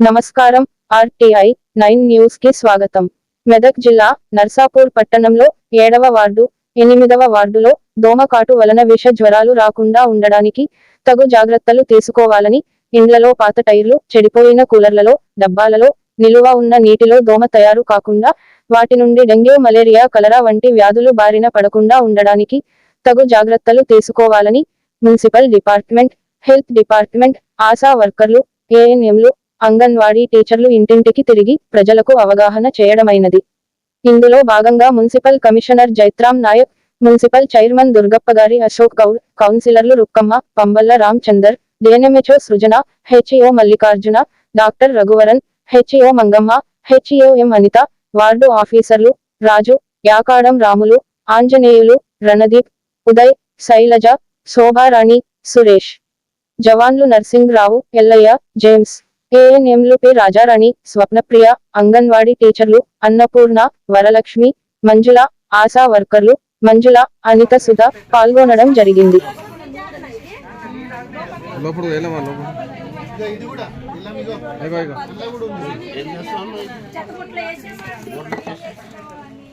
నమస్కారం RTI nine న్యూస్కి స్వాగతం. మెదక్ జిల్లా నర్సాపూర్ పట్టణంలో ఏడవ వార్డు ఎనిమిదవ వార్డులో దోమకాటు వలన విష జ్వరాలు రాకుండా ఉండడానికి తగు జాగ్రత్తలు తీసుకోవాలని ఇండ్లలో పాత టైర్లు చెడిపోయిన కూలర్లలో డబ్బాలలో నిలువ ఉన్న నీటిలో దోమ తయారు కాకుండా వాటి నుండి డెంగ్యూ మలేరియా కలరా వంటి వ్యాధులు బారిన పడకుండా ఉండడానికి తగు జాగ్రత్తలు తీసుకోవాలని municipal department health department ASHA వర్కర్లు ఏఎన్ఎంలు అంగన్వాడీ టీచర్లు ఇంటింటికి తిరిగి ప్రజలకు అవగాహన చేయడమైనది. ఇందులో భాగంగా municipal commissioner Jaitram Nayak municipal chairman Durgappa గారి అశోక్ గౌడ్ కౌన్సిలర్లు Rukkamma Pamballa Ramachandar DNMHO Srujana HEO Mallikarjuna doctor Raghuvaran HEO Mangamma HEO M Anitha ward ఆఫీసర్లు రాజు యాకాడం రాములు ఆంజనేయులు రణదీప్ ఉదయ్ శైలజ శోభారాణి సురేష్. జవాన్లు నర్సింగ్రావు ఎల్లయ్య జేమ్స్. ఏఎన్ఎంలు పి రాజారాణి స్వప్నప్రియ అంగన్వాడీ టీచర్లు అన్నపూర్ణ వరలక్ష్మి మంజుల ఆశా వర్కర్లు మంజుల అనిత సుధ పాల్గొనడం జరిగింది.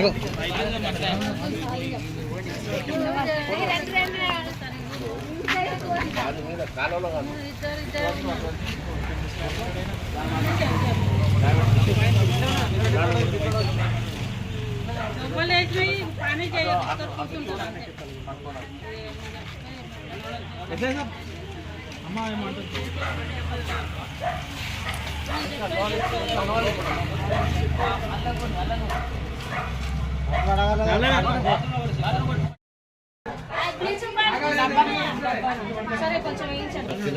రాళ్ళు ఇక్కడ మట్టేసేయండి సరే కొంచెం వేయించండి. కొంచెం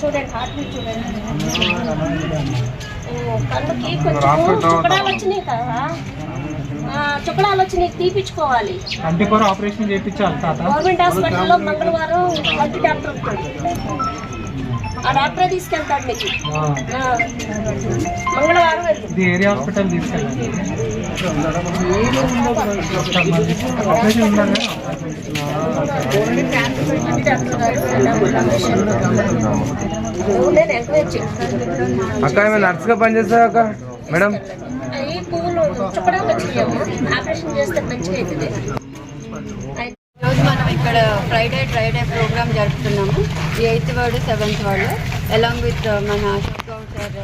చూడండి హార్ట్ బీట్ చూడండి ఓ, కళ్ళకి కొంచెం చుక్కడాలు వచ్చినాయి కదా చుక్కడాలు వచ్చినాయి తీపించుకోవాలి కంటికూర ఆపరేషన్ చేయించాలి గవర్నమెంట్ హాస్పిటల్లో మంగళవారం మల్టీ డాక్టర్ ఉంటాడు ఆ డాక్టరే తీసుకెళ్తాడు మీకు మంగళవారం వెళ్ళు. ఇది ఏరియా హాస్పిటల్ చేస్తాను అక్క ఏమైనా నర్స్గా పనిచేస్తా అక్క? మేడం? ఈ పువ్వులు చుక్కడాలు వచ్చినాయమ్మా ఆపరేషన్ చేస్తే మంచిగా అవుతుంది. రోజు మనం ఇక్కడ ఫ్రైడే ఫ్రైడే ప్రోగ్రామ్ జరుపుతున్నాము. ఈ eighth ward seventh ward along with మన Ashok Goud sir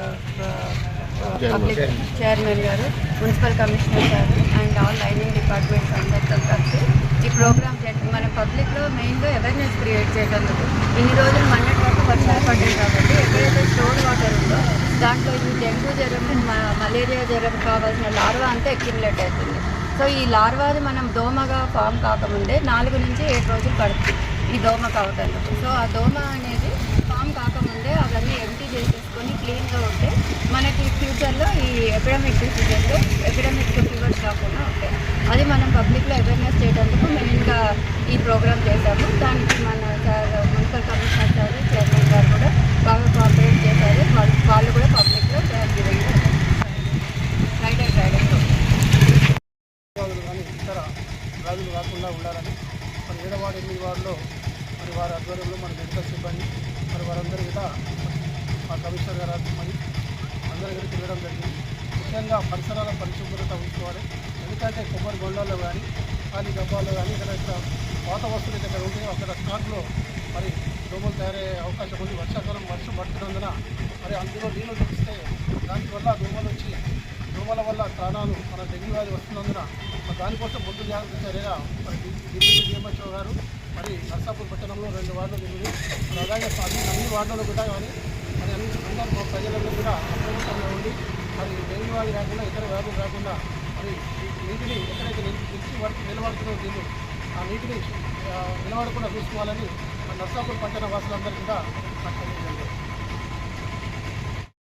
public chairman గారు మున్సిపల్ కమిషనర్ గారు అండ్ ఆల్ లైనింగ్ డిపార్ట్మెంట్స్ అందరితో కలిసి ఈ ప్రోగ్రామ్ చేసి మన పబ్లిక్లో మెయిన్గా అవేర్నెస్ క్రియేట్ చేయడానికి ఇన్ని రోజులు మొన్నటి వరకు వర్షాలు పడ్డాయి కాబట్టి ఎక్కడైతే స్టోర్ వాటర్ ఉందో దాంట్లో ఈ డెంగ్యూ జ్వరం మలేరియా జ్వరం కావాల్సిన లార్వా అంతా అక్యుములేట్ అవుతుంది. సో ఈ లార్వాది మనం దోమగా ఫామ్ కాకముందే నాలుగు నుంచి ఏడు రోజులు పడుతుంది ఈ దోమ కావటానికి సో ఆ దోమ అనేది ఫామ్ కాకముందే అవన్నీ ఎంటీ చేసేసుకొని క్లీన్గా ఉంటే మనకి ఫ్యూచర్లో ఈ ఎపిడమిక్ డిసీజెస్ ఎపిడమిక్ ఫీవర్స్ కాకుండా ఉంటాయి అది మనం పబ్లిక్లో అవేర్నెస్ చేయడానికి మెయిన్గా ఈ ప్రోగ్రామ్ చేశాము. దానికి మన sir municipal commissioner sir chairman గారు కూడా బాగా కోఆపరేట్ చేశారు వాళ్ళు వాళ్ళు కూడా పబ్లిక్లో ఫ్రైడే ఫ్రైడే వ్యాధులు కానీ ఇతర వ్యాధులు రాకుండా ఉండాలని మరి ఏడవాడు ఎనిమిది వార్డులో మరి వారి ఆధ్వర్యంలో మన మెడికల్ సిబ్బంది మరి వారందరూ కూడా మా కమిషనర్ గారు మరి అందరి తిరగడం జరిగింది. ముఖ్యంగా పరిసరాల పరిశుభ్రత ఉంచుకోవాలి. ఎందుకంటే కొబ్బరి గొండాల్లో కానీ ఖాళీ డబ్బాల్లో కానీ ఇక్కడ ఇక్కడ పాత వస్తువులు దగ్గర ఉంటాయో అక్కడ స్టాక్లో మరి దోమలు తయారయ్యే అవకాశం ఉంది. వర్షాకాలం వర్షం పడుతున్నందున మరి అందులో నీళ్ళు నిలిస్తే దానివల్ల దోమలు వచ్చి దోమల వల్ల ప్రాణాలు మన డెంగ్యూ వ్యాధి వస్తున్నందున దానికోసం ముందు జాగ్రత్త చర్యగా మరి డిప్యూటీ డిఎంహెచ్ఓ గారు మరి నర్సాపూర్ పట్టణంలో రెండు వార్డులు తిరిగి మరి అలాగే అన్ని అన్ని కూడా కానీ మరి అన్ని అందరూ మా ప్రజలందరూ కూడా అప్రమత్తంగా ఉండి మరి డెంగ్యూ వ్యాధి రాకుండా ఇతర వ్యాధులు రాకుండా మరి నీటిని ఎక్కడైతే నిలిచి వరకు నిలబడుతున్న దీన్ని ఆ నీటిని నిలబడకుండా చూసుకోవాలని మన నర్సాపూర్ పట్టణ వాసులందరికీ కూడా నాకు